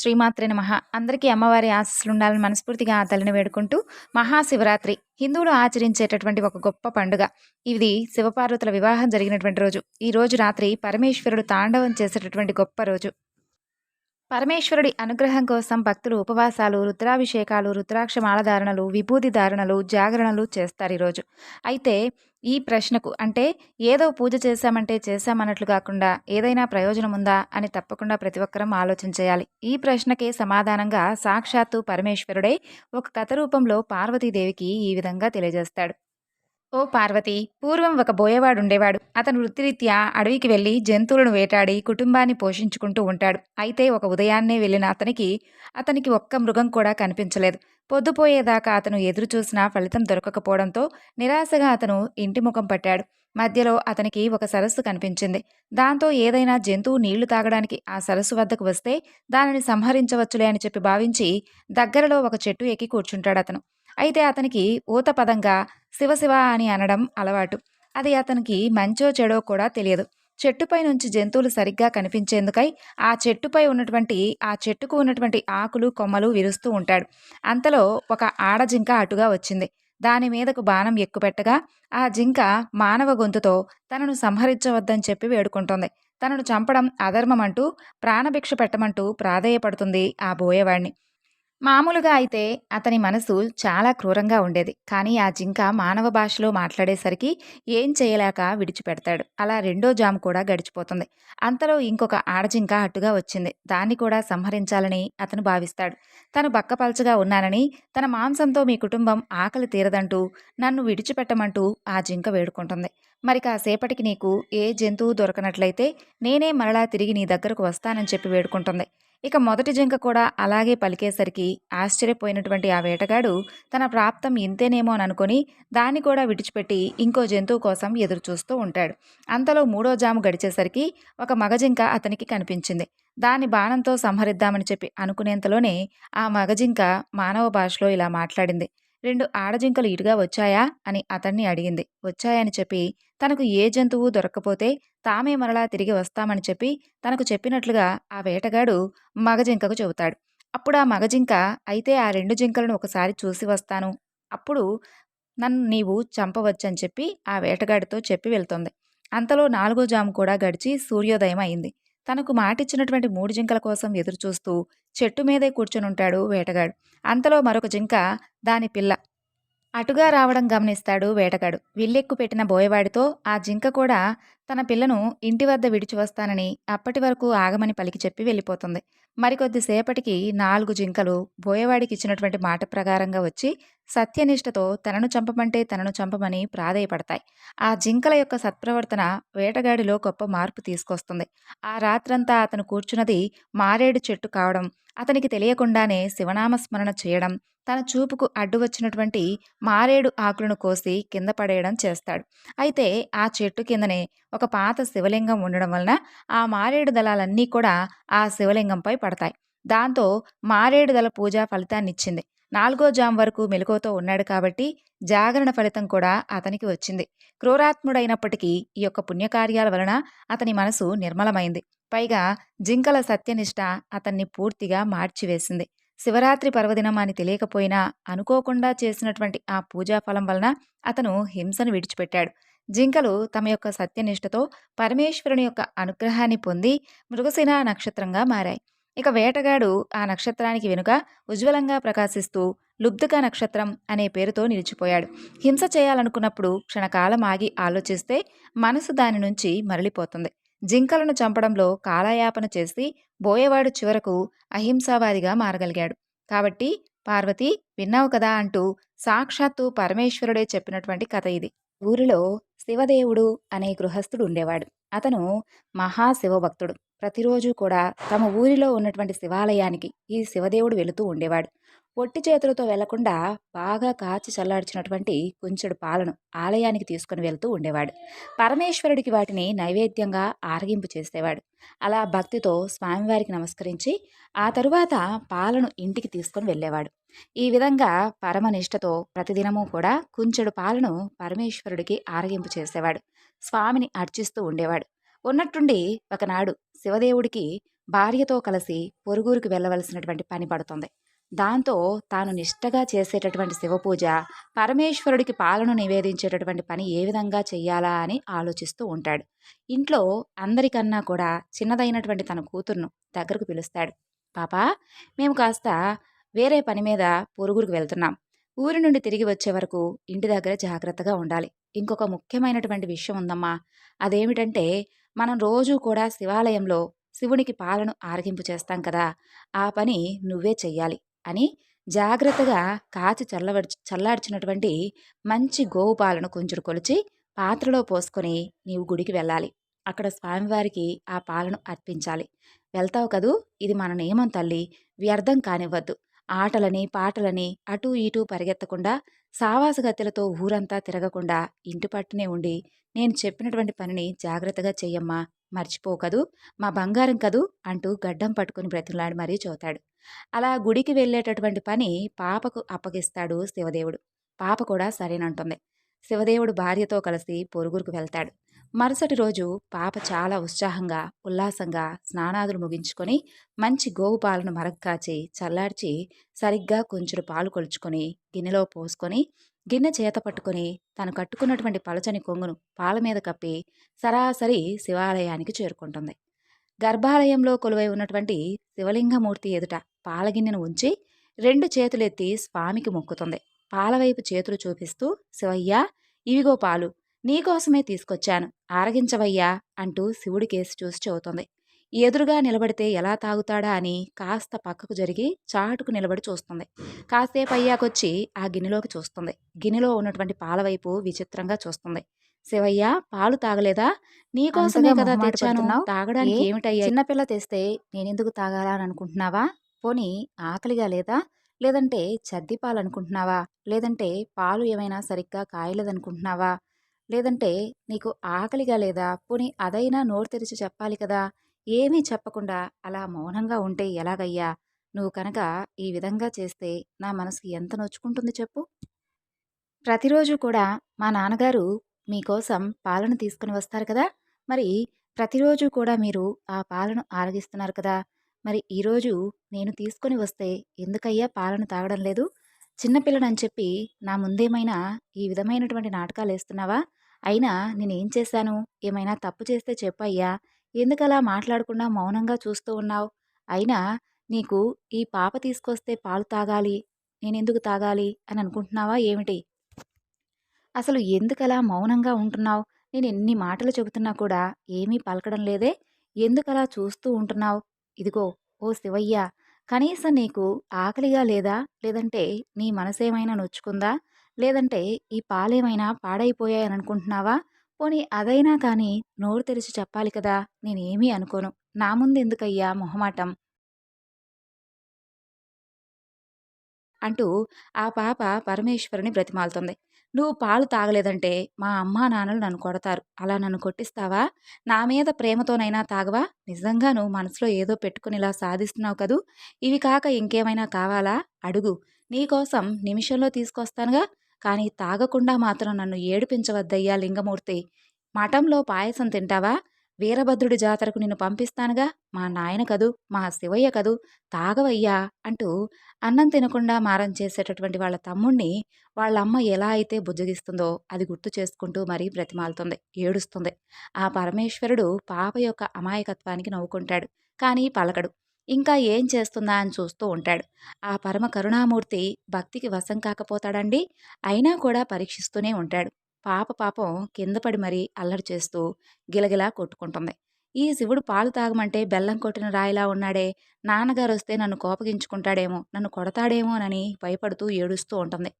శ్రీమాత్రే నమః. అందరికీ అమ్మవారి ఆశస్సులు ఉండాలని మనస్ఫూర్తిగా ఆ తల్లిని వేడుకుంటూ మహాశివరాత్రి హిందువులు ఆచరించేటటువంటి ఒక గొప్ప పండుగ. ఇది శివపార్వతుల వివాహం జరిగినటువంటి రోజు. ఈ రోజు రాత్రి పరమేశ్వరుడు తాండవం చేసేటటువంటి గొప్ప రోజు. పరమేశ్వరుడి అనుగ్రహం కోసం భక్తులు ఉపవాసాలు రుద్రాభిషేకాలు రుద్రాక్ష మాలధారణలు విభూతి ధారణలు జాగరణలు చేస్తారు ఈరోజు. అయితే ఈ ప్రశ్నకు అంటే ఏదో పూజ చేశామంటే చేశామన్నట్లు కాకుండా ఏదైనా ప్రయోజనం ఉందా అని తప్పకుండా ప్రతి ఒక్కరం ఆలోచన చేయాలి. ఈ ప్రశ్నకే సమాధానంగా సాక్షాత్తు పరమేశ్వరుడే ఒక కథ రూపంలో పార్వతీదేవికి ఈ విధంగా తెలియజేస్తాడు. ఓ పార్వతి పూర్వం ఒక బోయవాడు ఉండేవాడు అతను వృత్తిరీత్యా అడవికి వెళ్ళి జంతువులను వేటాడి కుటుంబాన్ని పోషించుకుంటూ ఉంటాడు. అయితే ఒక ఉదయాన్నే వెళ్ళిన అతనికి అతనికి ఒక్క మృగం కూడా కనిపించలేదు. పొద్దుపోయేదాకా అతను ఎదురు చూసినా ఫలితం దొరకకపోవడంతో నిరాశగా అతను ఇంటి ముఖం పట్టాడు. మధ్యలో అతనికి ఒక సరస్సు కనిపించింది. దాంతో ఏదైనా జంతువు నీళ్ళు తాగడానికి ఆ సరస్సు వద్దకు వస్తే దానిని సంహరించవచ్చులే అని చెప్పి భావించి దగ్గరలో ఒక చెట్టు ఎక్కి కూర్చుంటాడు అతను అయితే అతనికి ఊత పదంగా శివశివ అని అనడం అలవాటు. అది అతనికి మంచో చెడో కూడా తెలియదు. చెట్టుపై నుంచి జంతువులు సరిగ్గా కనిపించేందుకై ఆ చెట్టుపై ఉన్నటువంటి ఆ చెట్టుకు ఉన్నటువంటి ఆకులు కొమ్మలు విరుస్తూ ఉంటాడు. అంతలో ఒక ఆడజింక అటుగా వచ్చింది. దాని మీదకు బాణం ఎక్కుపెట్టగా ఆ జింక మానవ గొంతుతో తనను సంహరించవద్దని చెప్పి వేడుకుంటోంది. తనను చంపడం అధర్మమంటూ ప్రాణభిక్ష పెట్టమంటూ ప్రాధేయపడుతుంది ఆ బోయేవాణ్ణి. మామూలుగా అయితే అతని మనసు చాలా క్రూరంగా ఉండేది. కానీ ఆ జింక మానవ భాషలో మాట్లాడేసరికి ఏం చేయలేక విడిచిపెడతాడు. అలా రెండో జాము కూడా గడిచిపోతుంది. అంతలో ఇంకొక ఆడజింక అట్టుగా వచ్చింది. దాన్ని కూడా సంహరించాలని అతను భావిస్తాడు. తను బక్కపల్చగా ఉన్నానని తన మాంసంతో మీ కుటుంబం ఆకలి తీరదంటూ నన్ను విడిచిపెట్టమంటూ ఆ జింక వేడుకుంటుంది. మరి కాసేపటికి నీకు ఏ జంతువు దొరకనట్లయితే నేనే మరలా తిరిగి నీ దగ్గరకు వస్తానని చెప్పి వేడుకుంటుంది. ఇక మొదటి జింక కూడా అలాగే పలికేసరికి ఆశ్చర్యపోయినటువంటి ఆ వేటగాడు తన ప్రాప్తం ఇంతేనేమో అని అనుకుని దాన్ని కూడా విడిచిపెట్టి ఇంకో జంతువు కోసం ఎదురుచూస్తూ ఉంటాడు. అంతలో మూడో జాము గడిచేసరికి ఒక మగజింక అతనికి కనిపించింది. దాని బాణంతో సంహరిద్దామని చెప్పి అనుకునేంతలోనే ఆ మగజింక మానవ భాషలో ఇలా మాట్లాడింది. రెండు ఆడజింకలు ఇటుగా వచ్చాయా? అని అతన్ని అడిగింది. వచ్చాయని చెప్పి తనకు ఏ జంతువు దొరక్కపోతే తామే మరలా తిరిగి వస్తామని చెప్పి తనకు చెప్పినట్లుగా ఆ వేటగాడు మగజింకకు చెబుతాడు. అప్పుడు ఆ మగజింక అయితే ఆ రెండు జింకలను ఒకసారి చూసి వస్తాను. అప్పుడు నన్ను నీవు చంపవచ్చని చెప్పి ఆ వేటగాడితో చెప్పి వెళ్తుంది. అంతలో నాలుగో జాము కూడా గడిచి సూర్యోదయం అయింది. తనకు మాటిచ్చినటువంటి మూడు జింకల కోసం ఎదురుచూస్తూ చెట్టు మీదే కూర్చునుంటాడు వేటగాడు. అంతలో మరొక జింక దాని పిల్ల. అటుగా రావడం గమనిస్తాడు వేటగాడు. విల్లెక్కు పెట్టిన బోయవాడితో ఆ జింక కూడా తన పిల్లను ఇంటి వద్ద విడిచి వస్తానని అప్పటి వరకు ఆగమని పలికి చెప్పి వెళ్ళిపోతుంది. మరికొద్దిసేపటికి నాలుగు జింకలు బోయవాడికి ఇచ్చినటువంటి మాట ప్రకారంగా వచ్చి సత్యనిష్టతో తనను చంపమంటే తనను చంపమని ప్రాధేయపడతాయి. ఆ జింకల యొక్క సత్ప్రవర్తన వేటగాడిలో గొప్ప మార్పు తీసుకొస్తుంది. ఆ రాత్రంతా అతను కూర్చున్నది మారేడు చెట్టు కావడం అతనికి తెలియకుండానే శివనామస్మరణ చేయడం తన చూపుకు అడ్డు వచ్చినటువంటి మారేడు ఆకులను కోసి కింద పడేయడం చేస్తాడు. అయితే ఆ చెట్టు కిందనే ఒక పాత శివలింగం ఉండడం వలన ఆ మారేడు దళాలన్నీ కూడా ఆ శివలింగంపై పడతాయి. దాంతో మారేడు దళ పూజ ఫలితాన్నిచ్చింది. నాలుగో జాం వరకు మెలకువతో ఉన్నాడు కాబట్టి జాగరణ ఫలితం కూడా అతనికి వచ్చింది. క్రూరాత్ముడైనప్పటికీ ఈ యొక్క పుణ్యకార్యాల వలన అతని మనసు నిర్మలమైంది. పైగా జింకల సత్యనిష్ట అతన్ని పూర్తిగా మార్చివేసింది. శివరాత్రి పర్వదినం అని తెలియకపోయినా అనుకోకుండా చేసినటువంటి ఆ పూజా ఫలం వలన అతను హింసను విడిచిపెట్టాడు. జింకలు తమ యొక్క సత్యనిష్టతో పరమేశ్వరుని యొక్క అనుగ్రహాన్ని పొంది మృగశిన నక్షత్రంగా మారాయి. ఇక వేటగాడు ఆ నక్షత్రానికి వెనుక ఉజ్వలంగా ప్రకాశిస్తూ లుబ్ధక నక్షత్రం అనే పేరుతో నిలిచిపోయాడు. హింస చేయాలనుకున్నప్పుడు క్షణకాలం ఆగి ఆలోచిస్తే మనసు దాని నుంచి మరలిపోతుంది. జింకలను చంపడంలో కాలయాపన చేసి బోయేవాడు చివరకు అహింసావాదిగా మారగలిగాడు. కాబట్టి పార్వతి విన్నావు కదా అంటూ సాక్షాత్తు పరమేశ్వరుడే చెప్పినటువంటి కథ ఇది. ఊరిలో శివదేవుడు అనే గృహస్థుడు ఉండేవాడు అతను మహాశివభక్తుడు. ప్రతిరోజు కూడా తమ ఊరిలో ఉన్నటువంటి శివాలయానికి ఈ శివదేవుడు వెళుతూ ఉండేవాడు. ఒట్టి చేతులతో వెళ్ళకుండా బాగా కాచి చల్లార్చినటువంటి కొంచెడు పాలను ఆలయానికి తీసుకుని వెళ్తూ ఉండేవాడు. పరమేశ్వరుడికి వాటిని నైవేద్యంగా ఆరగింపు చేసేవాడు. అలా భక్తితో స్వామివారికి నమస్కరించి ఆ తరువాత పాలను ఇంటికి తీసుకొని వెళ్ళేవాడు. ఈ విధంగా పరమనిష్టతో ప్రతిదినము కూడా కుంచెడు పాలను పరమేశ్వరుడికి ఆరగింపు చేసేవాడు. స్వామిని అర్చిస్తూ ఉండేవాడు. ఉన్నట్టుండి ఒకనాడు శివదేవుడికి భార్యతో కలిసి పొరుగురికి వెళ్ళవలసినటువంటి పని పడుతుంది. దాంతో తాను నిష్టగా చేసేటటువంటి శివపూజ పరమేశ్వరుడికి పాలను నివేదించేటటువంటి పని ఏ విధంగా చెయ్యాలా అని ఆలోచిస్తూ ఉంటాడు. ఇంట్లో అందరికన్నా కూడా చిన్నదైనటువంటి తన కూతుర్ను దగ్గరకు పిలుస్తాడు. పాపా మేము కాస్త వేరే పని మీద పొరుగురికి వెళ్తున్నాం. ఊరి నుండి తిరిగి వచ్చే వరకు ఇంటి దగ్గర జాగ్రత్తగా ఉండాలి. ఇంకొక ముఖ్యమైనటువంటి విషయం ఉందమ్మా. అదేమిటంటే మనం రోజూ కూడా శివాలయంలో శివునికి పాలను ఆరగింపు చేస్తాం కదా ఆ పని నువ్వే చెయ్యాలి అని జాగ్రత్తగా కాచి చల్లవడి చల్లార్చినటువంటి మంచి గోవు పాలను కొంచెం కొలిచి పాత్రలో పోసుకొని నీవు గుడికి వెళ్ళాలి. అక్కడ స్వామివారికి ఆ పాలను అర్పించాలి. వెళ్తావు కదూ? ఇది మన నియమం తల్లి. వ్యర్థం కానివ్వద్దు. ఆటలని పాటలని అటూ ఇటూ పరిగెత్తకుండా సావాసగత్తెలతో ఊరంతా తిరగకుండా ఇంటి పట్టునే ఉండి నేను చెప్పినటువంటి పనిని జాగ్రత్తగా చెయ్యమ్మా మర్చిపోకదు మా బంగారం కదూ అంటూ గడ్డం పట్టుకుని బ్రతిలాడి మరీ చూతాడు. అలా గుడికి వెళ్ళేటటువంటి పని పాపకు అప్పగిస్తాడు శివదేవుడు. పాప కూడా సరేనంటుంది. శివదేవుడు భార్యతో కలిసి పొరుగురుకు వెళ్తాడు. మరుసటి రోజు పాప చాలా ఉత్సాహంగా ఉల్లాసంగా స్నానాదులు ముగించుకొని మంచి గోవు పాలను మరక్కాచి చల్లార్చి సరిగ్గా కొంచెం పాలు కొలుచుకొని గిన్నెలో పోసుకొని గిన్నె చేత పట్టుకొని తను కట్టుకున్నటువంటి పలచని కొంగును పాల మీద కప్పి సరాసరి శివాలయానికి చేరుకుంటుంది. గర్భాలయంలో కొలువై ఉన్నటువంటి శివలింగమూర్తి ఎదుట పాలగిన్నెను ఉంచి రెండు చేతులెత్తి స్వామికి మొక్కుతుంది. పాలవైపు చేతులు చూపిస్తూ శివయ్య ఇవిగో పాలు నీకోసమే తీసుకొచ్చాను. ఆరగించవయ్యా అంటూ శివుడి కేసు చూసి చెబుతుంది. ఎదురుగా నిలబడితే ఎలా తాగుతాడా అని కాస్త పక్కకు జరిగి చాటుకు నిలబడి చూస్తుంది. కాసేపు అయ్యాకొచ్చి ఆ గిన్నెలోకి చూస్తుంది. గిన్నెలో ఉన్నటువంటి పాల వైపు విచిత్రంగా చూస్తుంది. శివయ్య పాలు తాగలేదా? నీకోసమే కదా తెచ్చాను. తాగడానికి ఏమిటయ్యా? చిన్నపిల్ల తెస్తే నేనెందుకు తాగాలా అని అనుకుంటున్నావా? పోనీ ఆకలిగా లేదా? లేదంటే చద్ది పాలు అనుకుంటున్నావా? లేదంటే పాలు ఏమైనా సరిగ్గా కాయలేదనుకుంటున్నావా? లేదంటే నీకు ఆకలిగా లేదా? పోనీ అదైనా నోరు తెరిచి చెప్పాలి కదా? ఏమీ చెప్పకుండా అలా మౌనంగా ఉంటే ఎలాగయ్యా? నువ్వు కనుక ఈ విధంగా చేస్తే నా మనసుకి ఎంత నొచ్చుకుంటుంది చెప్పు. ప్రతిరోజు కూడా మా నాన్నగారు మీకోసం పాలను తీసుకుని వస్తారు కదా? మరి ప్రతిరోజు కూడా మీరు ఆ పాలను ఆరగిస్తున్నారు కదా? మరి ఈరోజు నేను తీసుకొని వస్తే ఎందుకయ్యా పాలను తాగడం లేదు? చిన్నపిల్లనని చెప్పి నా ముందేమైనా ఈ విధమైనటువంటి నాటకాలు వేస్తున్నావా? అయినా నేనేం చేశాను? ఏమైనా తప్పు చేస్తే చెప్పయ్యా. ఎందుకలా మాట్లాడకుండా మౌనంగా చూస్తూ ఉన్నావు? అయినా నీకు ఈ పాప తీసుకొస్తే పాలు తాగాలి నేనెందుకు తాగాలి అని అనుకుంటున్నావా ఏమిటి? అసలు ఎందుకలా మౌనంగా ఉంటున్నావు? నేను ఎన్ని మాటలు చెబుతున్నా కూడా ఏమీ పలకడం లేదే. ఎందుకలా చూస్తూ ఉంటున్నావు? ఇదిగో ఓ శివయ్య కనీసం నీకు ఆకలిగా లేదా? లేదంటే నీ మనసేమైనా నొచ్చుకుందా? లేదంటే ఈ పాలేమైనా పాడైపోయాయని అనుకుంటున్నావా పోనీ అదైనా కానీ నోరు తెరిచి చెప్పాలి కదా! నేనేమీ అనుకోను. నా ముందు ఎందుకయ్యా మొహమాటం? అంటూ ఆ పాప పరమేశ్వరుని బ్రతిమాలుతుంది. నువ్వు పాలు తాగలేదంటే మా అమ్మా నాన్నలు నన్ను కొడతారు. అలా నన్ను కొట్టిస్తావా? నా మీద ప్రేమతోనైనా తాగవా? నిజంగా నువ్వు మనసులో ఏదో పెట్టుకుని ఇలా సాధిస్తున్నావు కదూ? ఇవి కాక ఇంకేమైనా కావాలా? అడుగు. నీకోసం నిమిషంలో తీసుకొస్తానుగా. కానీ తాగకుండా మాత్రం నన్ను ఏడిపించవద్దయ్యా లింగమూర్తి. మఠంలో పాయసం తింటావా? వీరభద్రుడి జాతరకు నిన్ను పంపిస్తానుగా? మా నాయన కదూ? మా శివయ్య కదూ? తాగవయ్యా అంటూ అన్నం తినకుండా మారం చేసేటటువంటి వాళ్ళ తమ్ముణ్ణి వాళ్ళమ్మ ఎలా అయితే బుజ్జగిస్తుందో అది గుర్తు చేసుకుంటూ మరీ బ్రతిమాలుతుంది ఏడుస్తుంది. ఆ పరమేశ్వరుడు పాప యొక్క అమాయకత్వానికి నవ్వుకుంటాడు కానీ పలకడు. ఇంకా ఏం చేస్తుందా అని చూస్తూ ఉంటాడు. ఆ పరమ కరుణామూర్తి భక్తికి వశం కాకపోతాడండి? అయినా కూడా పరీక్షిస్తూనే ఉంటాడు. పాప పాపం కింద పడి మరీ అల్లరి చేస్తూ గిలగిలా కొట్టుకుంటుంది. ఈ శివుడు పాలు తాగమంటే బెల్లం కొట్టిన రాయిలా ఉన్నాడే. నాన్నగారు వస్తే నన్ను కోపగించుకుంటాడేమో నన్ను కొడతాడేమోనని భయపడుతూ ఏడుస్తూ ఉంటుంది.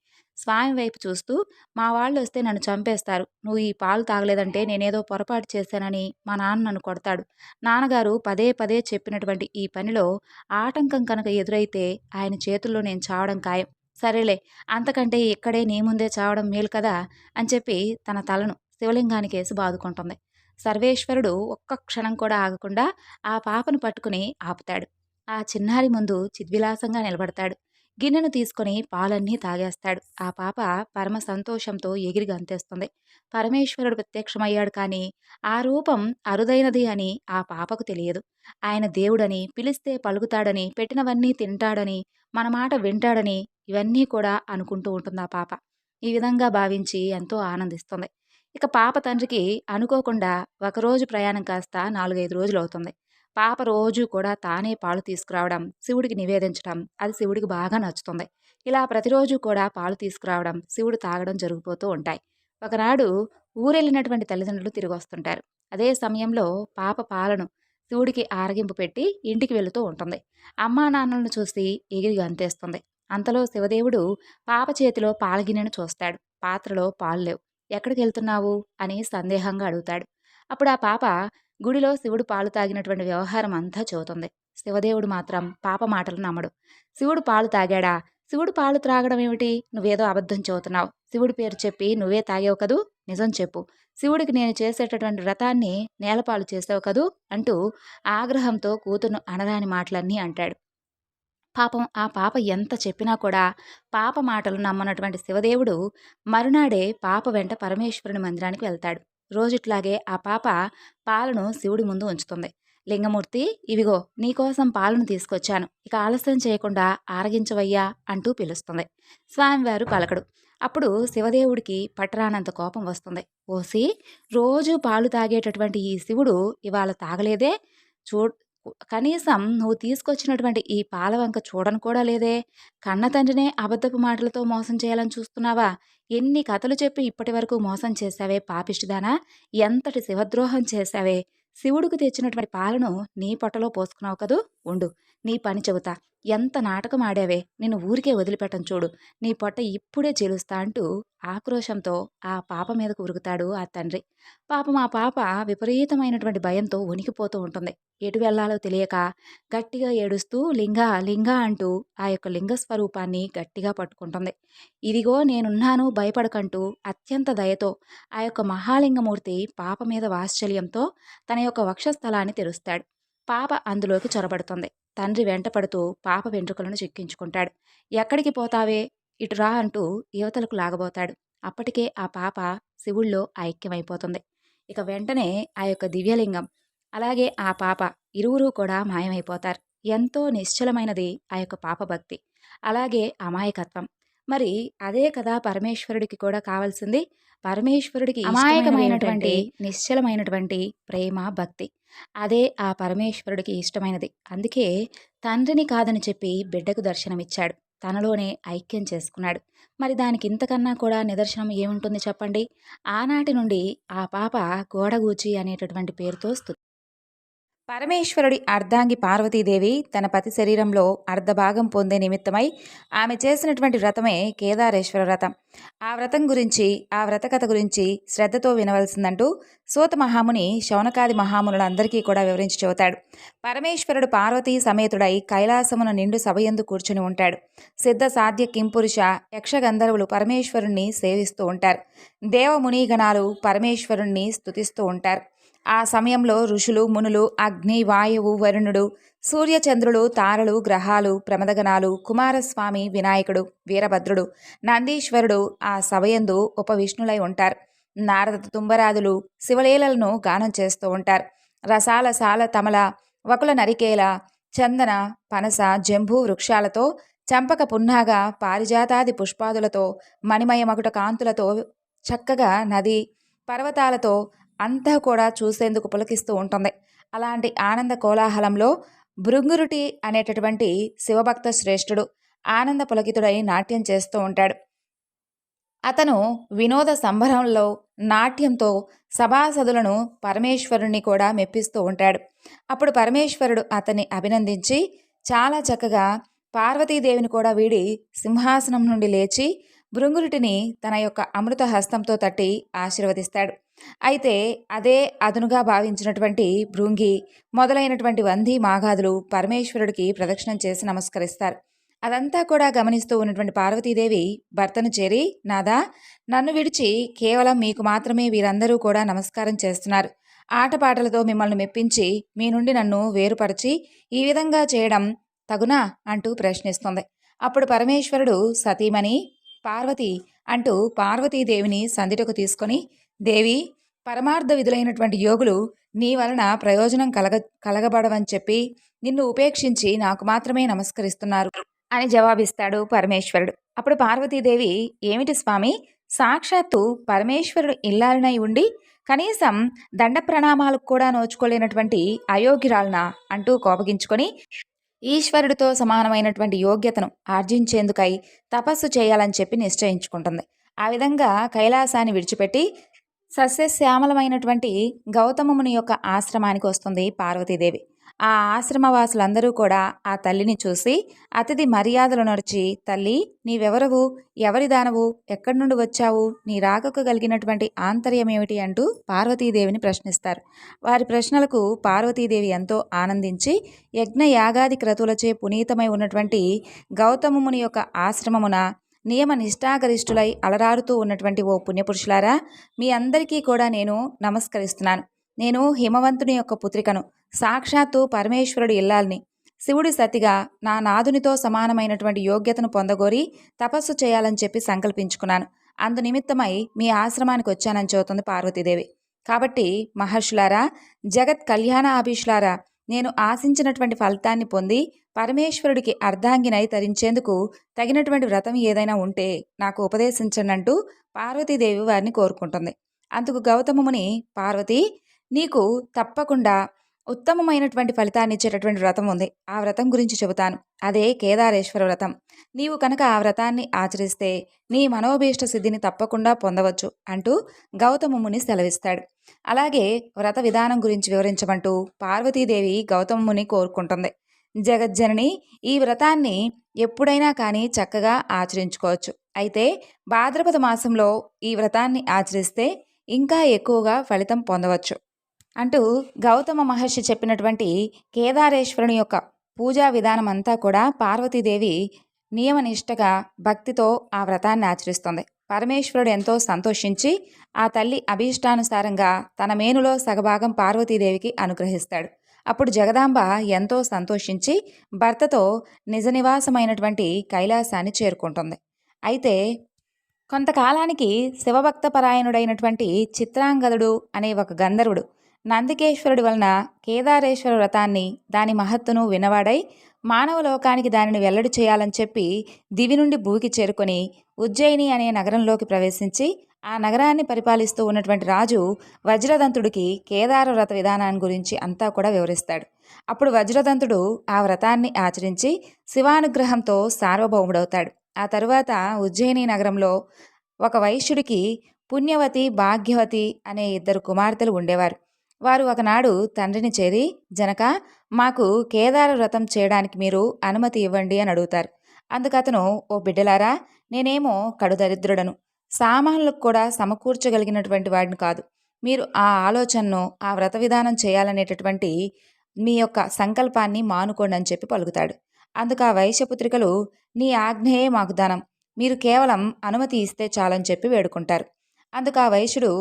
స్వామి వైపు చూస్తూ మా వాళ్ళు వస్తే నన్ను చంపేస్తారు. నువ్వు ఈ పాలు తాగలేదంటే నేనేదో పొరపాటు చేశానని మా నాన్న నన్ను కొడతాడు. నాన్నగారు పదే పదే చెప్పినటువంటి ఈ పనిలో ఆటంకం కనుక ఎదురైతే ఆయన చేతుల్లో నేను చావడం ఖాయం. సరేలే అంతకంటే ఇక్కడే నీ ముందే చావడం మేలు కదా అని చెప్పి తన తలను శివలింగానికి వేసి బాదుకుంటుంది. సర్వేశ్వరుడు ఒక్క క్షణం కూడా ఆగకుండా ఆ పాపను పట్టుకుని ఆపుతాడు. ఆ చిన్నారి ముందు చిద్విలాసంగా నిలబడతాడు. గిన్నెను తీసుకొని పాలన్నీ తాగేస్తాడు. ఆ పాప పరమ సంతోషంతో ఎగిరి గంతేస్తుంది పరమేశ్వరుడు ప్రత్యక్షమయ్యాడు కానీ ఆ రూపం అరుదైనది అని ఆ పాపకు తెలియదు. ఆయన దేవుడని పిలిస్తే పలుకుతాడని పెట్టినవన్నీ తింటాడని మన మాట వింటాడని ఇవన్నీ కూడా అనుకుంటూ ఉంటుంది ఆ పాప. ఈ విధంగా భావించి ఎంతో ఆనందిస్తుంది. ఇక పాప తండ్రికి అనుకోకుండా ఒకరోజు ప్రయాణం కాస్త నాలుగైదు రోజులు అవుతుంది. పాప రోజు కూడా తానే పాలు తీసుకురావడం శివుడికి నివేదించడం అది శివుడికి బాగా నచ్చుతుంది. ఇలా ప్రతిరోజు కూడా పాలు తీసుకురావడం శివుడు తాగడం జరిగిపోతూ ఉంటాయి. ఒకనాడు ఊరెళ్ళినటువంటి తల్లిదండ్రులు తిరిగి వస్తుంటారు అదే సమయంలో పాప పాలను శివుడికి ఆరగింపు పెట్టి ఇంటికి వెళుతూ ఉంటుంది. అమ్మా నాన్నలను చూసి ఎగిరి గంతేస్తుంది అంతలో శివదేవుడు పాప చేతిలో పాలగిన్నెను చూస్తాడు. పాత్రలో పాలు లేవు. ఎక్కడికి వెళ్తున్నావు? అని సందేహంగా అడుగుతాడు. అప్పుడు ఆ పాప గుడిలో శివుడు పాలు తాగినటువంటి వ్యవహారం అంతా చెబుతుంది శివదేవుడు మాత్రం పాప మాటలు నమ్మడు. శివుడు పాలు తాగాడా? శివుడు పాలు త్రాగడం ఏమిటి? నువ్వేదో అబద్ధం చెబుతున్నావు శివుడి పేరు చెప్పి నువ్వే తాగావు కదూ? నిజం చెప్పు. శివుడికి నేను చేసేటటువంటి వ్రతాన్ని నేలపాలు చేసావు కదూ? అంటూ ఆగ్రహంతో కూతును అనరాని మాటలన్నీ అంటాడు. పాపం ఆ పాప ఎంత చెప్పినా కూడా పాప మాటలు నమ్మనటువంటి శివదేవుడు మరునాడే పాప వెంట పరమేశ్వరుని మందిరానికి వెళ్తాడు. రోజుట్లాగే ఆ పాప పాలను శివుడి ముందు ఉంచుతుంది. లింగమూర్తి ఇవిగో నీకోసం పాలను తీసుకొచ్చాను. ఇక ఆలస్యం చేయకుండా ఆరగించవయ్యా అంటూ పిలుస్తుంది. స్వామివారు పలకడు. అప్పుడు శివదేవుడికి పట్టరానంత కోపం వస్తుంది. ఓసి రోజు పాలు తాగేటటువంటి ఈ శివుడు ఇవాళ తాగలేదే? చూ కనీసం నువ్వు తీసుకొచ్చినటువంటి ఈ పాల వంక చూడను కూడా లేదే. కన్న తండ్రినే అబద్ధపు మాటలతో మోసం చేయాలని చూస్తున్నావా? ఎన్ని కథలు చెప్పి ఇప్పటి వరకు మోసం చేశావే పాపిష్టిదానా? ఎంతటి శివద్రోహం చేశావే? శివుడికి తెచ్చినటువంటి పాలను నీ పొట్టలో పోసుకున్నావు కదూ? ఉండు. నీ పని చెబుతా. ఎంత నాటకం ఆడావే నిన్ను ఊరికే వదిలిపెట్టం చూడు. నీ పొట్ట ఇప్పుడే చెలుస్తా అంటూ ఆక్రోశంతో ఆ పాప మీదకు ఉరుకుతాడు ఆ తండ్రి. పాపం ఆ పాప విపరీతమైనటువంటి భయంతో వణికిపోతూ ఉంటుంది. ఎటు వెళ్ళాలో తెలియక గట్టిగా ఏడుస్తూ లింగా లింగా అంటూ ఆ యొక్క లింగ స్వరూపాన్ని గట్టిగా పట్టుకుంటుంది. ఇదిగో నేనున్నాను భయపడకంటూ అత్యంత దయతో ఆ యొక్క మహాలింగమూర్తి పాప మీద వాత్సల్యంతో తన యొక్క వక్షస్థలాన్ని తెరుస్తాడు. పాప అందులోకి చొరబడుతుంది. తండ్రి వెంటపడుతూ పాప వెంట్రుకలను చిక్కించుకుంటాడు. ఎక్కడికి పోతావే? ఇటురా అంటూ యువతలకు లాగబోతాడు. అప్పటికే ఆ పాప శివుల్లో ఐక్యమైపోతుంది. ఇక వెంటనే ఆ యొక్క దివ్యలింగం అలాగే ఆ పాప ఇరువురు కూడా మాయమైపోతారు. ఎంతో నిశ్చలమైనది ఆ యొక్క పాప భక్తి అలాగే అమాయకత్వం. మరి అదే కదా పరమేశ్వరుడికి కూడా కావాల్సింది? పరమేశ్వరుడికి అమాయకమైనటువంటి నిశ్చలమైనటువంటి ప్రేమ భక్తి. అదే ఆ పరమేశ్వరుడికి ఇష్టమైనది. అందుకే తండ్రిని కాదని చెప్పి బిడ్డకు దర్శనమిచ్చాడు. తనలోనే ఐక్యం చేసుకున్నాడు. మరి దానికి ఇంతకన్నా కూడా నిదర్శనం ఏముంటుంది చెప్పండి? ఆనాటి నుండి ఆ పాప గోడగూచి అనేటటువంటి పేరుతో స్థుతి పరమేశ్వరుడి అర్ధాంగి పార్వతీదేవి తన పతి శరీరంలో అర్ధభాగం పొందే నిమిత్తమై ఆమె చేసినటువంటి వ్రతమే కేదారేశ్వర వ్రతం. ఆ వ్రతం గురించి ఆ వ్రతకథ గురించి శ్రద్ధతో వినవలసిందంటూ సూత మహాముని శౌనకాది మహామునులందరికీ కూడా వివరించి చెబుతాడు. పరమేశ్వరుడు పార్వతీ సమేతుడై కైలాసమున నిండు సభయందు కూర్చుని ఉంటాడు. సిద్ధ సాధ్య కింపురుష యక్షగంధర్వులు పరమేశ్వరుణ్ణి సేవిస్తూ ఉంటారు. దేవమునిగణాలు పరమేశ్వరుణ్ణి స్తుతిస్తూ ఉంటారు. ఆ సమయంలో ఋషులు మునులు అగ్ని వాయువు వరుణుడు సూర్యచంద్రులు తారలు గ్రహాలు ప్రమదగణాలు కుమారస్వామి వినాయకుడు వీరభద్రుడు నందీశ్వరుడు ఆ సభయందు ఉపవిష్ణులై ఉంటారు. నారద తుంబరాదులు శివలీలలను గానం చేస్తూ ఉంటారు. రసాల సాల తమల వకుల నరికేల చందన పనస జంబూ వృక్షాలతో చంపక పున్నాగా పారిజాతాది పుష్పాదులతో మణిమయమకుట కాంతులతో చక్కగా నది పర్వతాలతో అంతా కూడా చూసేందుకు పులకిస్తూ ఉంటుంది. అలాంటి ఆనంద కోలాహలంలో భృంగురుటి అనేటటువంటి శివభక్త శ్రేష్ఠుడు ఆనంద పులకితుడై నాట్యం చేస్తూ ఉంటాడు. అతను వినోద సంబరంలో నాట్యంతో సభాసదులను పరమేశ్వరుణ్ణి కూడా మెప్పిస్తూ ఉంటాడు. అప్పుడు పరమేశ్వరుడు అతన్ని అభినందించి చాలా చక్కగా పార్వతీదేవిని కూడా వీడి సింహాసనం నుండి లేచి భృంగురుటిని తన యొక్క అమృత హస్తంతో తట్టి ఆశీర్వదిస్తాడు. అయితే అదే అదునుగా భావించినటువంటి భృంగి మొదలైనటువంటి వంది మాఘాదులు పరమేశ్వరుడికి ప్రదక్షిణం చేసి నమస్కరిస్తారు. అదంతా కూడా గమనిస్తూ ఉన్నటువంటి పార్వతీదేవి భర్తను చేరి నాదా నన్ను విడిచి కేవలం మీకు మాత్రమే వీరందరూ కూడా నమస్కారం చేస్తున్నారు. ఆటపాటలతో మిమ్మల్ని మెప్పించి మీ నుండి నన్ను వేరుపరిచి ఈ విధంగా చేయడం తగునా? అంటూ ప్రశ్నిస్తుంది. అప్పుడు పరమేశ్వరుడు సతీమణి పార్వతి అంటూ పార్వతీదేవిని సందిటకు తీసుకొని దేవి పరమార్థ విధులైనటువంటి యోగులు నీ వలన ప్రయోజనం కలగ కలగబడవని చెప్పి నిన్ను ఉపేక్షించి నాకు మాత్రమే నమస్కరిస్తున్నారు. అని జవాబిస్తాడు పరమేశ్వరుడు. అప్పుడు పార్వతీదేవి ఏమిటి స్వామి? సాక్షాత్తు పరమేశ్వరుడు ఇల్లాలనై ఉండి కనీసం దండ ప్రణామాలకు కూడా నోచుకోలేనటువంటి అయోగ్యురాలనా? అంటూ కోపగించుకొని ఈశ్వరుడితో సమానమైనటువంటి యోగ్యతను ఆర్జించేందుకై తపస్సు చేయాలని చెప్పి నిశ్చయించుకుంటుంది. ఆ విధంగా కైలాసాన్ని విడిచిపెట్టి సస్యశ్యామలమైనటువంటి గౌతమముని యొక్క ఆశ్రమానికి వస్తుంది పార్వతీదేవి. ఆ ఆశ్రమవాసులందరూ కూడా ఆ తల్లిని చూసి అతిథి మర్యాదలు నడిచి తల్లి నీవెవరవు? ఎవరి దానవు? ఎక్కడి నుండి వచ్చావు? నీ రాకకు కలిగినటువంటి ఆంతర్యం ఏమిటి? అంటూ పార్వతీదేవిని ప్రశ్నిస్తారు. వారి ప్రశ్నలకు పార్వతీదేవి ఎంతో ఆనందించి యజ్ఞ యాగాది క్రతువులచే పునీతమై ఉన్నటువంటి గౌతమముని యొక్క ఆశ్రమమున నియమ నిష్ఠాగరిష్ఠులై అలరారుతూ ఉన్నటువంటి ఓ పుణ్యపురుషులారా మీ అందరికీ కూడా నేను నమస్కరిస్తున్నాను. నేను హిమవంతుని యొక్క పుత్రికను సాక్షాత్తు పరమేశ్వరుడు ఇల్లాల్ని. శివుడి సతిగా నా నాదునితో సమానమైనటువంటి యోగ్యతను పొందగోరి తపస్సు చేయాలని చెప్పి సంకల్పించుకున్నాను. అందు నిమిత్తమై మీ ఆశ్రమానికి వచ్చానని చెబుతుంది పార్వతీదేవి. కాబట్టి మహర్షులారా జగత్ కళ్యాణ ఆభీషులారా నేను ఆశించినటువంటి ఫలితాన్ని పొంది పరమేశ్వరుడికి అర్ధాంగినై తరించేందుకు తగినటువంటి వ్రతం ఏదైనా ఉంటే నాకు ఉపదేశించనంటూ పార్వతీదేవి వారిని కోరుకుంటుంది. అందుకు గౌతమముని పార్వతి నీకు తప్పకుండా ఉత్తమమైనటువంటి ఫలితాన్ని ఇచ్చేటటువంటి వ్రతం ఉంది. ఆ వ్రతం గురించి చెబుతాను. అదే కేదారేశ్వర వ్రతం. నీవు కనుక ఆ వ్రతాన్ని ఆచరిస్తే నీ మనోభీష్ట సిద్ధిని తప్పకుండా పొందవచ్చు అంటూ గౌతమముని సెలవిస్తాడు. అలాగే వ్రత విధానం గురించి వివరించమంటూ పార్వతీదేవి గౌతమముని కోరుకుంటుంది. జగజ్జనని ఈ వ్రతాన్ని ఎప్పుడైనా కానీ చక్కగా ఆచరించుకోవచ్చు. అయితే భాద్రపద మాసంలో ఈ వ్రతాన్ని ఆచరిస్తే ఇంకా ఎక్కువగా ఫలితం పొందవచ్చు. అంటూ గౌతమ మహర్షి చెప్పినటువంటి కేదారేశ్వరుని యొక్క పూజా విధానం అంతా కూడా పార్వతీదేవి నియమనిష్టగా భక్తితో ఆ వ్రతాన్ని ఆచరిస్తుంది. పరమేశ్వరుడు ఎంతో సంతోషించి ఆ తల్లి అభీష్టానుసారంగా తన మేనులో సగభాగం పార్వతీదేవికి అనుగ్రహిస్తాడు. అప్పుడు జగదాంబ ఎంతో సంతోషించి భర్తతో నిజ నివాసమైనటువంటి కైలాసాన్ని చేరుకుంటుంది. అయితే కొంతకాలానికి శివభక్త పరాయణుడైనటువంటి చిత్రాంగదుడు అనే ఒక గంధర్వుడు నందికేశ్వరుడి వలన కేదారేశ్వర వ్రతాన్ని దాని మహత్తును వినవాడై మానవ లోకానికి దానిని వెల్లడి చేయాలని చెప్పి దివి నుండి భూకి చేరుకొని ఉజ్జయిని అనే నగరంలోకి ప్రవేశించి ఆ నగరాన్ని పరిపాలిస్తూ ఉన్నటువంటి రాజు వజ్రదంతుడికి కేదార వ్రత విధానాన్ని గురించి అంతా కూడా వివరిస్తాడు. అప్పుడు వజ్రదంతుడు ఆ వ్రతాన్ని ఆచరించి శివానుగ్రహంతో సార్వభౌముడవుతాడు. ఆ తరువాత ఉజ్జయిని నగరంలో ఒక వైశ్యుడికి పుణ్యవతి భాగ్యవతి అనే ఇద్దరు కుమార్తెలు ఉండేవారు. వారు ఒకనాడు తండ్రిని చేరి జనక మాకు కేదార వ్రతం చేయడానికి మీరు అనుమతి ఇవ్వండి అని అడుగుతారు. అందుకతను ఓ బిడ్డలారా నేనేమో కడుదరిద్రుడను. సామాన్లకు కూడా సమకూర్చగలిగినటువంటి వాడిని కాదు. మీరు ఆ ఆలోచనను ఆ వ్రత విధానం చేయాలనేటటువంటి మీ యొక్క సంకల్పాన్ని మానుకోండి అని చెప్పి పలుకుతాడు. అందుకు ఆ వైశ్యపుత్రికలు నీ ఆజ్ఞయే మాకు దానం మీరు కేవలం అనుమతి ఇస్తే చాలని చెప్పి వేడుకుంటారు. అందుకు ఆ వైశ్యుడు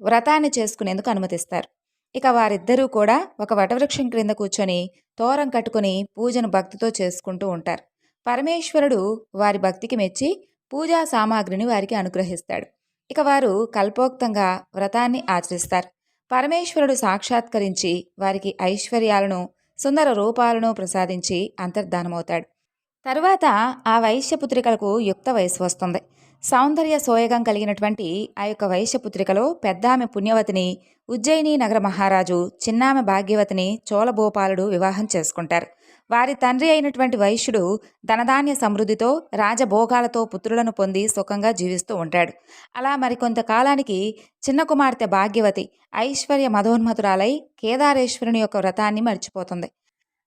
వ్రతాన్ని చేసుకునేందుకు అనుమతిస్తారు. ఇక వారిద్దరూ కూడా ఒక వటవృక్షం క్రింద కూర్చొని తోరం కట్టుకుని పూజను భక్తితో చేసుకుంటూ ఉంటారు. పరమేశ్వరుడు వారి భక్తికి మెచ్చి పూజా సామాగ్రిని వారికి అనుగ్రహిస్తాడు. ఇక వారు కల్పోక్తంగా వ్రతాన్ని ఆచరిస్తారు. పరమేశ్వరుడు సాక్షాత్కరించి వారికి ఐశ్వర్యాలను సుందర రూపాలను ప్రసాదించి అంతర్ధానమవుతాడు. తరువాత ఆ వైశ్యపుత్రికలకు యుక్త వయసు వస్తుంది. సౌందర్య సోయగం కలిగినటువంటి ఆ యొక్క వైశ్యపుత్రికలో పెద్దామె పుణ్యవతిని ఉజ్జయిని నగర మహారాజు చిన్నామె భాగ్యవతిని చోళభూపాలుడు వివాహం చేసుకుంటారు. వారి తండ్రి అయినటువంటి వైశ్యుడు ధనధాన్య సమృద్ధితో రాజభోగాలతో పుత్రులను పొంది సుఖంగా జీవిస్తూ ఉంటాడు. అలా మరికొంతకాలానికి చిన్న కుమార్తె భాగ్యవతి ఐశ్వర్య మధోన్మతురాలై కేదారేశ్వరుని యొక్క వ్రతాన్ని మర్చిపోతుంది.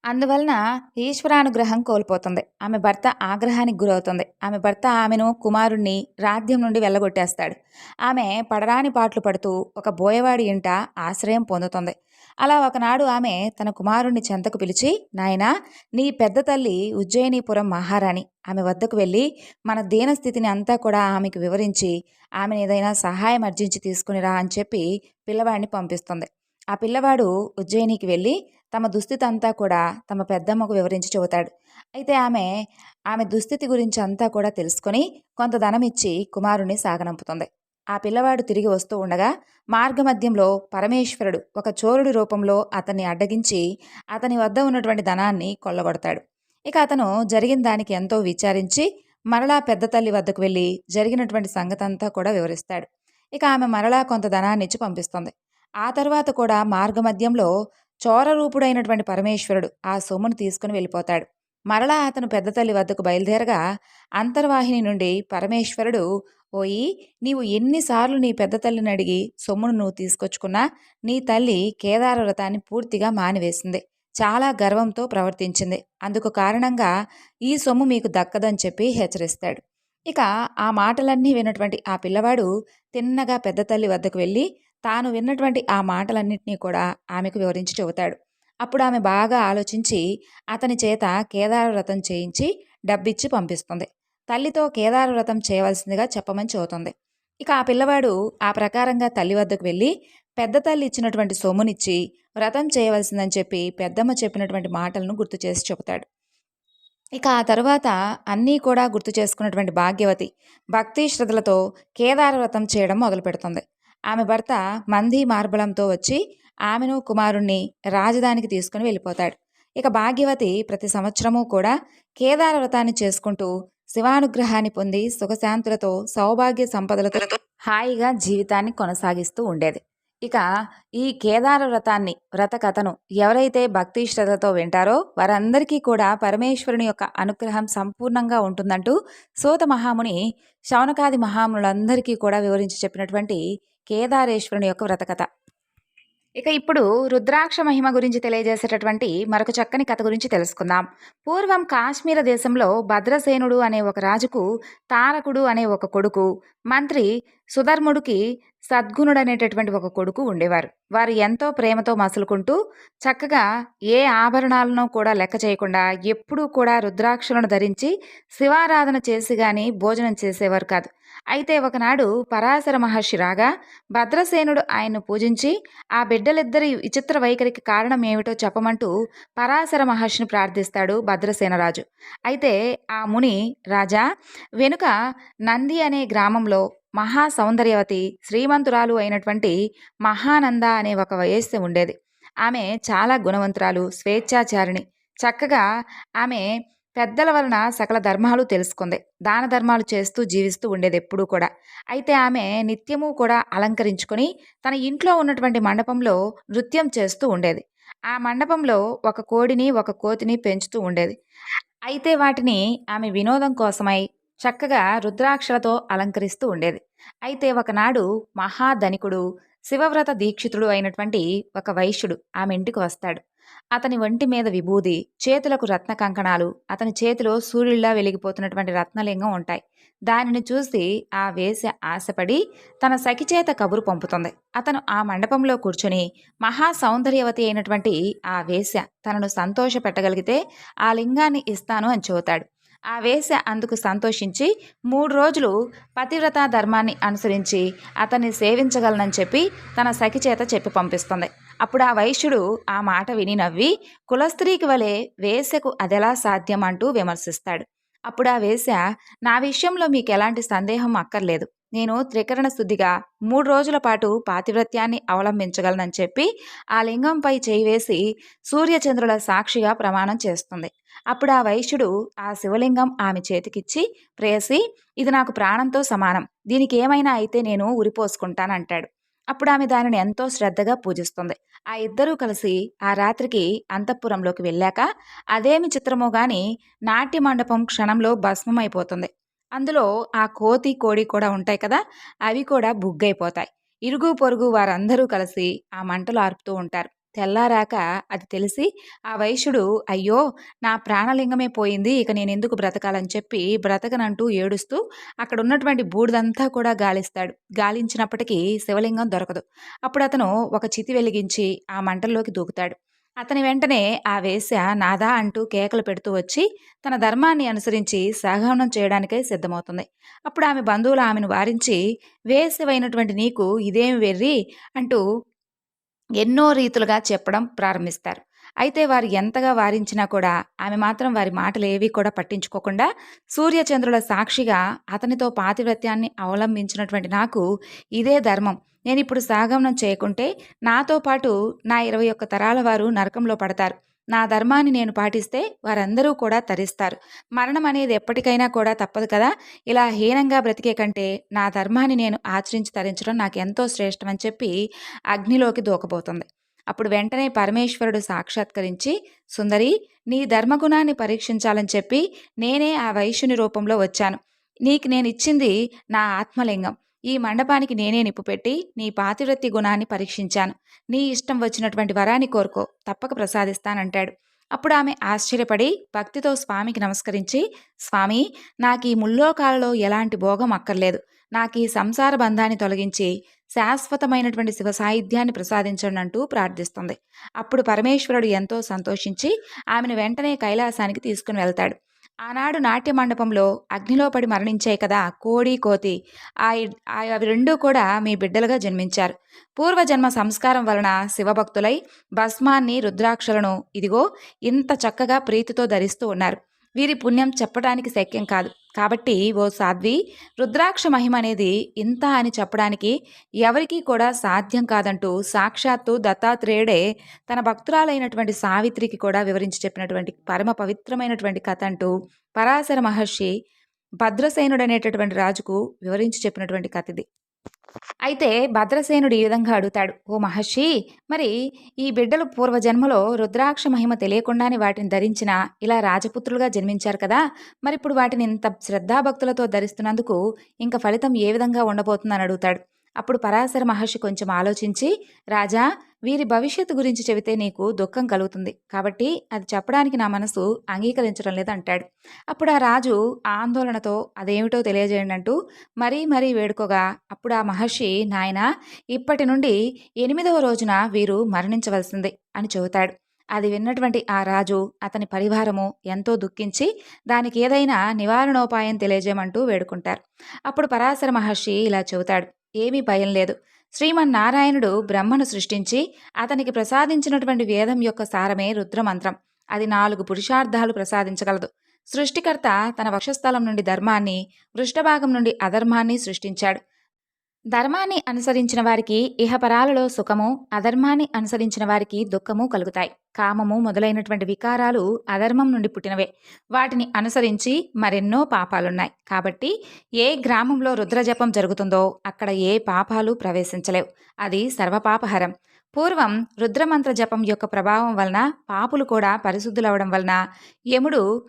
అందువలన ఈశ్వరానుగ్రహం కోల్పోతుంది. ఆమె భర్త ఆగ్రహానికి గురవుతుంది. ఆమె భర్త ఆమెను కుమారుణ్ణి రాధ్యం నుండి వెళ్ళగొట్టేస్తాడు. ఆమె పడరాని పాటలు పడుతూ ఒక బోయవాడి ఇంట ఆశ్రయం పొందుతుంది. అలా ఒకనాడు ఆమె తన కుమారుణ్ణి చెంతకు పిలిచి నాయనా నీ పెద్ద తల్లి ఉజ్జయినీపురం మహారాణి. ఆమె వద్దకు వెళ్ళి మన దీనస్థితిని అంతా కూడా ఆమెకు వివరించి ఆమెను ఏదైనా సహాయం అర్జించి తీసుకునిరా అని చెప్పి పిల్లవాడిని పంపిస్తుంది. ఆ పిల్లవాడు ఉజ్జయినికి వెళ్ళి తమ దుస్థితి అంతా కూడా తమ పెద్దమ్మకు వివరించి చెబుతాడు. అయితే ఆమె ఆమె దుస్థితి గురించి అంతా కూడా తెలుసుకొని కొంత ధనం ఇచ్చి కుమారుణ్ణి సాగనంపుతుంది. ఆ పిల్లవాడు తిరిగి వస్తూ ఉండగా మార్గమధ్యంలో పరమేశ్వరుడు ఒక చోరుడి రూపంలో అతన్ని అడ్డగించి అతని వద్ద ఉన్నటువంటి ధనాన్ని కొల్లగొడతాడు. ఇక అతను జరిగిన దానికి ఎంతో విచారించి మరలా పెద్ద తల్లి వద్దకు వెళ్ళి జరిగినటువంటి సంగతంతా కూడా వివరిస్తాడు. ఇక ఆమె మరలా కొంత ధనాన్ని ఇచ్చి పంపిస్తుంది. ఆ తర్వాత కూడా మార్గమధ్యంలో చోరరూపుడైనటువంటి పరమేశ్వరుడు ఆ సొమ్మును తీసుకుని వెళ్ళిపోతాడు. మరలా అతను పెద్ద తల్లి వద్దకు బయలుదేరగా అంతర్వాహిని నుండి పరమేశ్వరుడు ఓయి నీవు ఎన్నిసార్లు నీ పెద్ద తల్లిని అడిగి సొమ్మును నువ్వు తీసుకొచ్చుకున్నా నీ తల్లి కేదార వ్రతాన్ని పూర్తిగా మానివేసింది. చాలా గర్వంతో ప్రవర్తించింది. అందుకు కారణంగా ఈ సొమ్ము మీకు దక్కదని చెప్పి హెచ్చరిస్తాడు. ఇక ఆ మాటలన్నీ విన్నటువంటి ఆ పిల్లవాడు తిన్నగా పెద్ద తల్లి వద్దకు వెళ్ళి తాను విన్నటువంటి ఆ మాటలన్నింటినీ కూడా ఆమెకు వివరించి చెబుతాడు. అప్పుడు ఆమె బాగా ఆలోచించి అతని చేత కేదార వ్రతం చేయించి డబ్బిచ్చి పంపిస్తుంది. తల్లితో కేదార వ్రతం చేయవలసిందిగా చెప్పమని చెబుతుంది. ఇక ఆ పిల్లవాడు ఆ ప్రకారంగా తల్లి వద్దకు వెళ్ళి పెద్ద తల్లి ఇచ్చినటువంటి సొమ్మునిచ్చి వ్రతం చేయవలసిందని చెప్పి పెద్దమ్మ చెప్పినటువంటి మాటలను గుర్తు చేసి చెబుతాడు. ఇక ఆ తర్వాత అన్నీ కూడా గుర్తు చేసుకున్నటువంటి భాగ్యవతి భక్తి శ్రద్ధలతో కేదార వ్రతం చేయడం మొదలు పెడుతుంది ఆమె భర్త మంది మార్బలంతో వచ్చి ఆమెను కుమారుణ్ణి రాజధానికి తీసుకుని వెళ్ళిపోతాడు. ఇక భాగ్యవతి ప్రతి సంవత్సరము కూడా కేదార వ్రతాన్ని చేసుకుంటూ శివానుగ్రహాన్ని పొంది సుఖశాంతులతో సౌభాగ్య సంపదలతో హాయిగా జీవితాన్ని కొనసాగిస్తూ ఉండేది. ఇక ఈ కేదార వ్రతాన్ని వ్రత కథను ఎవరైతే భక్తి శ్రద్ధతో వింటారో వారందరికీ కూడా పరమేశ్వరుని యొక్క అనుగ్రహం సంపూర్ణంగా ఉంటుందంటూ సోత మహాముని శౌనకాది మహామునులందరికీ కూడా వివరించి చెప్పినటువంటి కేదారేశ్వరుని యొక్క వ్రతకథ. ఇక ఇప్పుడు రుద్రాక్ష మహిమ గురించి తెలియజేసేటటువంటి మరొక చక్కని కథ గురించి తెలుసుకుందాం. పూర్వం కాశ్మీర దేశంలో భద్రసేనుడు అనే ఒక రాజుకు తారకుడు అనే ఒక కొడుకు మంత్రి సుధర్ముడికి సద్గుణుడు అనేటటువంటి ఒక కొడుకు ఉండేవారు. వారు ఎంతో ప్రేమతో మసులుకుంటూ చక్కగా ఏ ఆభరణాలను కూడా లెక్క చేయకుండా ఎప్పుడూ కూడా రుద్రాక్షలను ధరించి శివారాధన చేసి కానీ భోజనం చేసేవారు కాదు. అయితే ఒకనాడు పరాశర మహర్షి రాగా భద్రసేనుడు ఆయన్ను పూజించి ఆ బిడ్డలిద్దరి విచిత్ర వైఖరికి కారణం ఏమిటో చెప్పమంటూ పరాశర మహర్షిని ప్రార్థిస్తాడు భద్రసేనరాజు. అయితే ఆ ముని రాజా వెనుక నంది అనే గ్రామంలో మహా సౌందర్యవతి శ్రీమంతురాలు అయినటువంటి మహానంద అనే ఒక వయస్సు ఉండేది. ఆమె చాలా గుణవంతురాలు స్వేచ్ఛాచారిణి. చక్కగా ఆమె పెద్దల వలన సకల ధర్మాలు తెలుసుకుంది. దాన ధర్మాలు చేస్తూ జీవిస్తూ ఉండేది ఎప్పుడూ కూడా. అయితే ఆమె నిత్యము కూడా అలంకరించుకొని తన ఇంట్లో ఉన్నటువంటి మండపంలో నృత్యం చేస్తూ ఉండేది. ఆ మండపంలో ఒక కోడిని ఒక కోతిని పెంచుతూ ఉండేది. అయితే వాటిని ఆమె వినోదం కోసమై చక్కగా రుద్రాక్షలతో అలంకరిస్తూ ఉండేది. అయితే ఒకనాడు మహాధనికుడు శివవ్రత దీక్షితుడు అయినటువంటి ఒక వైశ్యుడు ఆమె ఇంటికి వస్తాడు. అతని ఒంటి మీద విభూది చేతులకు రత్న కంకణాలు అతని చేతిలో సూర్యుల్లా వెలిగిపోతున్నటువంటి రత్నలింగం ఉంటాయి. దానిని చూసి ఆ వేస ఆశపడి తన సఖిచేత కబురు పంపుతుంది. అతను ఆ మండపంలో కూర్చుని మహా సౌందర్యవతి అయినటువంటి ఆ వేశ్య తనను సంతోష పెట్టగలిగితే ఆ లింగాన్ని ఇస్తాను అని చెబుతాడు. ఆ వేశ్య అందుకు సంతోషించి మూడు రోజులు పతివ్రత ధర్మాన్ని అనుసరించి అతన్ని సేవించగలనని చెప్పి తన సఖి చేత చెప్పి పంపిస్తుంది. అప్పుడు ఆ వైశ్యుడు ఆ మాట విని నవ్వి కులస్త్రీకి వలె వేసకు అదెలా సాధ్యం? అంటూ విమర్శిస్తాడు. అప్పుడు ఆ వేశ్య నా విషయంలో మీకు ఎలాంటి సందేహం అక్కర్లేదు. నేను త్రికరణ శుద్ధిగా మూడు రోజుల పాటు పాతివ్రత్యాన్ని అవలంబించగలనని చెప్పి ఆ లింగంపై చేయి వేసి సూర్యచంద్రుల సాక్షిగా ప్రమాణం చేస్తుంది. అప్పుడు ఆ వైశ్యుడు ఆ శివలింగం ఆమె చేతికిచ్చి ప్రేసి ఇది నాకు ప్రాణంతో సమానం. దీనికి ఏమైనా అయితే నేను ఉరిపోసుకుంటానంటాడు. అప్పుడు ఆమె దానిని ఎంతో శ్రద్ధగా పూజిస్తుంది. ఆ ఇద్దరూ కలిసి ఆ రాత్రికి అంతఃపురంలోకి వెళ్ళాక అదేమి చిత్రమో గాని నాట్య మండపం క్షణంలో భస్మమైపోతుంది. అందులో ఆ కోతి కోడి కూడా ఉంటాయి కదా అవి కూడా బుగ్గైపోతాయి. ఇరుగు పొరుగు వారందరూ కలిసి ఆ మంటలు ఆర్పుతూ ఉంటారు. తెల్లారాక అది తెలిసి ఆ వైశ్యుడు అయ్యో నా ప్రాణలింగమే పోయింది ఇక నేను ఎందుకు బ్రతకాలని చెప్పి బ్రతకనంటూ ఏడుస్తూ అక్కడ ఉన్నటువంటి బూడిదంతా కూడా గాలిస్తాడు. గాలించినప్పటికీ శివలింగం దొరకదు. అప్పుడు అతను ఒక చితి వెలిగించి ఆ మంటల్లోకి దూకుతాడు. అతని వెంటనే ఆ వేశ్య నాదా అంటూ కేకలు పెడుతూ వచ్చి తన ధర్మాన్ని అనుసరించి సహగమనం చేయడానికై సిద్ధమవుతుంది. అప్పుడు ఆమె బంధువులు ఆమెను వారించి వేసవైనటువంటి నీకు ఇదేమి వెర్రి? అంటూ ఎన్నో రీతులుగా చెప్పడం ప్రారంభిస్తారు. అయితే వారు ఎంతగా వారించినా కూడా ఆమె మాత్రం వారి మాటలు ఏవి కూడా పట్టించుకోకుండా సూర్యచంద్రుల సాక్షిగా అతనితో పాతివ్రత్యాన్ని అవలంబించినటువంటి నాకు ఇదే ధర్మం. నేను ఇప్పుడు సాగమనం చేయకుంటే నాతో పాటు నా ఇరవై ఒక్క తరాల వారు నరకంలో పడతారు. నా ధర్మాన్ని నేను పాటిస్తే వారందరూ కూడా తరిస్తారు. మరణం అనేది ఎప్పటికైనా కూడా తప్పదు కదా? ఇలా హీనంగా బ్రతికే కంటే నా ధర్మాన్ని నేను ఆచరించి తరించడం నాకు ఎంతో శ్రేష్టమని చెప్పి అగ్నిలోకి దూకబోతుంది. అప్పుడు వెంటనే పరమేశ్వరుడు సాక్షాత్కరించి సుందరి నీ ధర్మగుణాన్ని పరీక్షించాలని చెప్పి నేనే ఆ వైశ్యుని రూపంలో వచ్చాను. నీకు నేను ఇచ్చింది నా ఆత్మలింగం. ఈ మండపానికి నేనే నిప్పు పెట్టి నీ పాతివృత్తి గుణాన్ని పరీక్షించాను. నీ ఇష్టం వచ్చినటువంటి వరాన్ని కోరుకో తప్పక ప్రసాదిస్తానంటాడు. అప్పుడు ఆమె ఆశ్చర్యపడి భక్తితో స్వామికి నమస్కరించి స్వామి నాకు ఈ ముల్లోకాలలో ఎలాంటి భోగం అక్కర్లేదు. నాకు ఈ సంసార బంధాన్ని తొలగించి శాశ్వతమైనటువంటి శివ సాహిత్యాన్ని ప్రసాదించండి అంటూ ప్రార్థిస్తుంది. అప్పుడు పరమేశ్వరుడు ఎంతో సంతోషించి ఆమెను వెంటనే కైలాసానికి తీసుకుని వెళ్తాడు. ఆనాడు నాట్య మండపంలో అగ్నిలో పడి మరణించాయి కదా కోడి కోతి. ఆ అవి రెండూ కూడా మీ బిడ్డలుగా జన్మించారు. పూర్వజన్మ సంస్కారం వలన శివభక్తులై భస్మాన్ని రుద్రాక్షలను ఇదిగో ఇంత చక్కగా ప్రీతితో ధరిస్తూ ఉన్నారు. వీరి పుణ్యం చెప్పడానికి శక్యం కాదు. కాబట్టి ఓ సాధ్వి రుద్రాక్ష మహిమ అనేది ఇంత అని చెప్పడానికి ఎవరికీ కూడా సాధ్యం కాదంటూ సాక్షాత్తు దత్తాత్రేయుడే తన భక్తురాలైనటువంటి సావిత్రికి కూడా వివరించి చెప్పినటువంటి పరమ పవిత్రమైనటువంటి కథ అంటూ పరాశర మహర్షి భద్రసేనుడు అనేటటువంటి రాజుకు వివరించి చెప్పినటువంటి కథ ఇది. అయితే భద్రసేనుడు ఈ విధంగా అడుగుతాడు ఓ మహర్షి మరి ఈ బిడ్డలు పూర్వజన్మలో రుద్రాక్ష మహిమ తెలియకుండానే వాటిని ధరించిన ఇలా రాజపుత్రులుగా జన్మించారు కదా మరి ఇప్పుడు వాటిని ఇంత శ్రద్ధాభక్తులతో ధరిస్తున్నందుకు ఇంకా ఫలితం ఏ విధంగా ఉండబోతుందని అడుగుతాడు. అప్పుడు పరాశర మహర్షి కొంచెం ఆలోచించి రాజా వీరి భవిష్యత్తు గురించి చెబితే నీకు దుఃఖం కలుగుతుంది. కాబట్టి అది చెప్పడానికి నా మనసు అంగీకరించడం లేదు అంటాడు అప్పుడు ఆ రాజు ఆందోళనతో అదేమిటో తెలియజేయండి అంటూ మరీ మరీ వేడుకోగా అప్పుడు ఆ మహర్షి నాయన ఇప్పటి నుండి ఎనిమిదవ రోజున వీరు మరణించవలసింది అని చెబుతాడు. అది విన్నటువంటి ఆ రాజు అతని పరివారము ఎంతో దుఃఖించి దానికి ఏదైనా నివారణోపాయం తెలియజేయమంటూ వేడుకుంటారు. అప్పుడు పరాశర మహర్షి ఇలా చెబుతాడు ఏమీ భయం లేదు. శ్రీమన్నారాయణుడు బ్రహ్మను సృష్టించి అతనికి ప్రసాదించినటువంటి వేదం యొక్క సారమే రుద్రమంత్రం. అది నాలుగు పురుషార్థాలు ప్రసాదించగలదు. సృష్టికర్త తన వక్షస్థలం నుండి ధర్మాన్ని పృష్ఠభాగం నుండి అధర్మాన్ని సృష్టించాడు. ధర్మాన్ని అనుసరించిన వారికి ఇహపరాలలో సుఖము అధర్మాన్ని అనుసరించిన వారికి దుఃఖము కలుగుతాయి. కామము మొదలైనటువంటి వికారాలు అధర్మం నుండి పుట్టినవే. వాటిని అనుసరించి మరెన్నో పాపాలున్నాయి. కాబట్టి ఏ గ్రామంలో రుద్రజపం జరుగుతుందో అక్కడ ఏ పాపాలు ప్రవేశించలేవు. అది సర్వపాపహరం. పూర్వం రుద్రమంత్ర జపం యొక్క ప్రభావం వలన పాపులు కూడా పరిశుద్ధులవడం వలన యముడు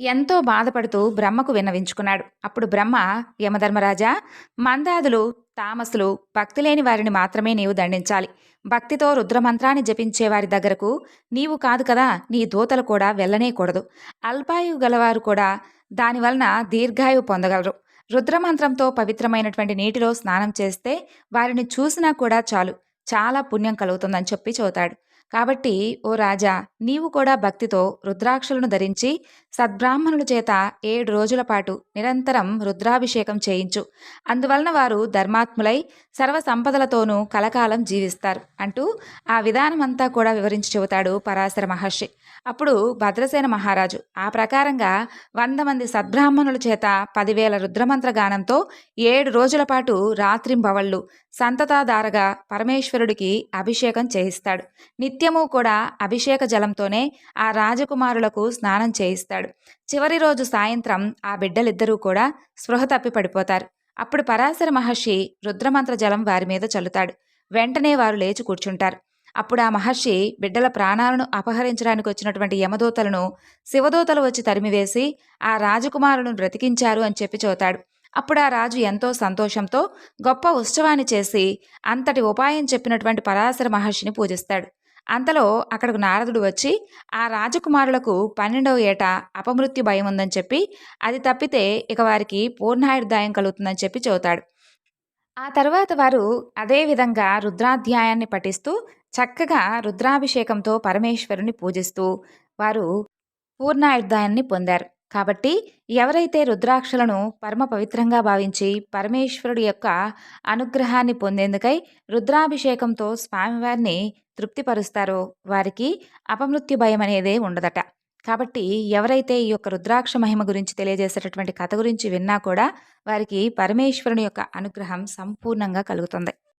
ఎంతో బాధపడుతూ బ్రహ్మకు విన్నవించుకున్నాడు. అప్పుడు బ్రహ్మ యమధర్మరాజా మందాదులు తామసులు భక్తి లేని వారిని మాత్రమే నీవు దండించాలి. భక్తితో రుద్రమంత్రాన్ని జపించే వారి దగ్గరకు నీవు కాదు కదా నీ దూతలు కూడా వెళ్ళనేకూడదు. అల్పాయువు గలవారు కూడా దానివలన దీర్ఘాయువు పొందగలరు. రుద్రమంత్రంతో పవిత్రమైనటువంటి నీటిలో స్నానం చేస్తే వారిని చూసినా కూడా చాలు. చాలా పుణ్యం కలుగుతుందని చెప్పి చెబుతాడు. కాబట్టి ఓ రాజా నీవు కూడా భక్తితో రుద్రాక్షలను ధరించి సద్బ్రాహ్మణుల చేత ఏడు రోజుల పాటు నిరంతరం రుద్రాభిషేకం చేయించు. అందువలన వారు ధర్మాత్ములై సర్వ సంపదలతోనూ కలకాలం జీవిస్తారు అంటూ ఆ విధానమంతా కూడా వివరించి చెబుతాడు పరాశర మహర్షి. అప్పుడు భద్రసేన మహారాజు ఆ ప్రకారంగా వంద మంది సద్బ్రాహ్మణుల చేత పదివేల రుద్రమంత్ర గానంతో ఏడు రోజుల పాటు రాత్రింబవళ్ళు సంతతాధారగా పరమేశ్వరుడికి అభిషేకం చేయిస్తాడు. నిత్యము కూడా అభిషేక జలంతోనే ఆ రాజకుమారులకు స్నానం చేయిస్తాడు. చివరి రోజు సాయంత్రం ఆ బిడ్డలిద్దరూ కూడా స్పృహ తప్పి పడిపోతారు. అప్పుడు పరాశర మహర్షి రుద్రమంత్ర జలం వారి మీద చల్లుతాడు. వెంటనే వారు లేచి కూర్చుంటారు. అప్పుడు ఆ మహర్షి బిడ్డల ప్రాణాలను అపహరించడానికి వచ్చినటువంటి యమదూతలను శివదూతలు వచ్చి తరిమివేసి ఆ రాజకుమారులను బ్రతికించారు అని చెప్పి చోతాడు అప్పుడు ఆ రాజు ఎంతో సంతోషంతో గొప్ప ఉత్సవాన్ని చేసి అంతటి ఉపాయం చెప్పినటువంటి పరాశర మహర్షిని పూజిస్తాడు. అంతలో అక్కడకు నారదుడు వచ్చి ఆ రాజకుమారులకు పన్నెండవ ఏట అపమృత్యు భయం ఉందని చెప్పి అది తప్పితే ఇక వారికి పూర్ణాయుర్దాయం కలుగుతుందని చెప్పి చెబుతాడు. ఆ తర్వాత వారు అదే విధంగా రుద్రాధ్యాయాన్ని పఠిస్తూ చక్కగా రుద్రాభిషేకంతో పరమేశ్వరుని పూజిస్తూ వారు పూర్ణాయుర్దాయాన్ని పొందారు. కాబట్టి ఎవరైతే రుద్రాక్షలను పరమ పవిత్రంగా భావించి పరమేశ్వరుడి యొక్క అనుగ్రహాన్ని పొందేందుకై రుద్రాభిషేకంతో స్వామివారిని తృప్తిపరుస్తారో వారికి అపమృత్యు భయం అనేదే ఉండదట. కాబట్టి ఎవరైతే ఈ యొక్క రుద్రాక్ష మహిమ గురించి తెలియజేసేటటువంటి కథ గురించి విన్నా కూడా వారికి పరమేశ్వరుని యొక్క అనుగ్రహం సంపూర్ణంగా కలుగుతుంది.